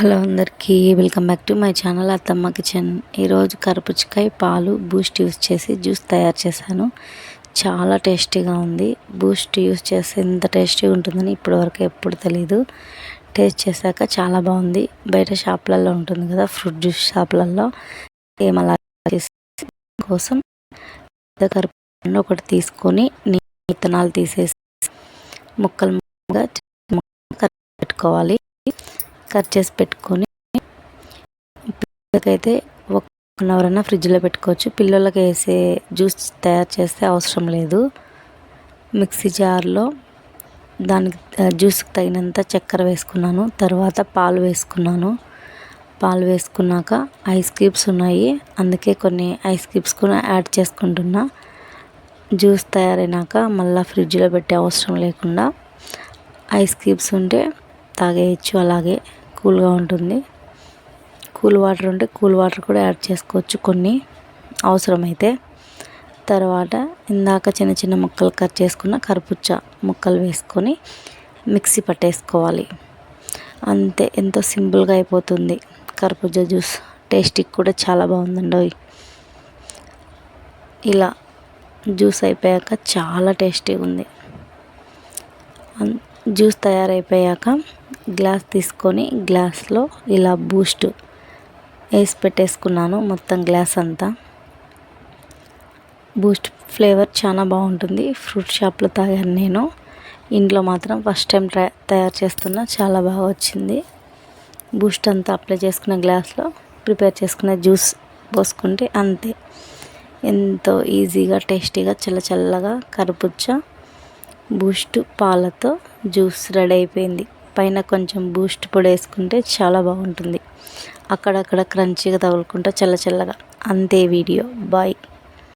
Hello అందరికీ welcome back to my channel Attamma kitchen ఈరోజు కరపుచ్చకాయ పాలు బూస్ట్ యూస్ చేసి జ్యూస్ తయారు చేశాను చాలా టేస్టీగా ఉంది బూస్ట్ యూస్ చేస్తే ఎంత టేస్టీగా ఉంటుందని ఇప్పటివరకు ఎప్పుడు తెలీదు టేస్ట్ చేశాక చాలా బాగుంది బయట షాప్లలో ఉంటుంది కదా ఫ్రూట్ జ్యూస్ షాప్లలో ఏమలా కోసం కరుపు ఒకటి తీసుకొని విత్తనాలు తీసేసి ముక్కలు ముక్కగా పెట్టుకోవాలి కట్ చేసి పెట్టుకొని పిల్లలకైతే ఒక వన్ అవర్ అయినా ఫ్రిడ్జ్లో పెట్టుకోవచ్చు. పిల్లలకి వేసే జ్యూస్ తయారు చేస్తే అవసరం లేదు. మిక్సీ జార్లో దానికి జ్యూస్కి తగినంత చక్కెర వేసుకున్నాను. తర్వాత పాలు వేసుకున్నాను. పాలు వేసుకున్నాక ఐస్ క్యూబ్స్ ఉన్నాయి. అందుకే కొన్ని ఐస్ క్యూబ్స్ కూడా యాడ్ చేసుకుంటున్నా. జ్యూస్ తయారైనాక మళ్ళీ ఫ్రిడ్జ్లో పెట్టే అవసరం లేకుండా ఐస్ క్యూబ్స్ ఉంటే తాగేయచ్చు అలాగే. కూల్గా ఉంటుంది. కూల్ వాటర్ ఉంటే కూల్ వాటర్ కూడా యాడ్ చేసుకోవచ్చు కొన్ని అవసరమైతే. తర్వాత ఇందాక చిన్న చిన్న ముక్కలు కట్ చేసుకున్న కర్పుచ్చ ముక్కలు వేసుకొని మిక్సీ పట్టేసుకోవాలి. అంతే ఎంతో సింపుల్గా అయిపోతుంది. కర్బూజ జ్యూస్ టేస్టీకి కూడా చాలా బాగుందండి ఇలా జ్యూస్ అయిపోయాక చాలా టేస్టీగా ఉంది జ్యూస్ తయారైపోయాక గ్లాస్ తీసుకొని గ్లాస్లో ఇలా బూస్ట్ వేసి పెట్టేసుకున్నాను మొత్తం గ్లాస్ అంతా. బూస్ట్ ఫ్లేవర్ చాలా బాగుంటుంది. ఫ్రూట్ షాప్లో తాగాను నేను. ఇంట్లో మాత్రం ఫస్ట్ టైం ట్రై తయారు చేస్తున్నా చాలా బాగా వచ్చింది. బూస్ట్ అంతా అప్లై చేసుకున్న గ్లాస్లో ప్రిపేర్ చేసుకున్న జ్యూస్ పోసుకుంటే అంతే. ఎంతో ఈజీగా టేస్టీగా చల్ల చల్లగా కరుపుచ్చ బూస్ట్ పాలతో జ్యూస్ రెడీ అయిపోయింది. పైన కొంచెం బూస్ట్ పొడి వేసుకుంటే చాలా బాగుంటుంది. అక్కడక్కడ క్రంచీగా తగులుకుంటా చల్ల చల్లగా. అంతే వీడియో. బాయ్.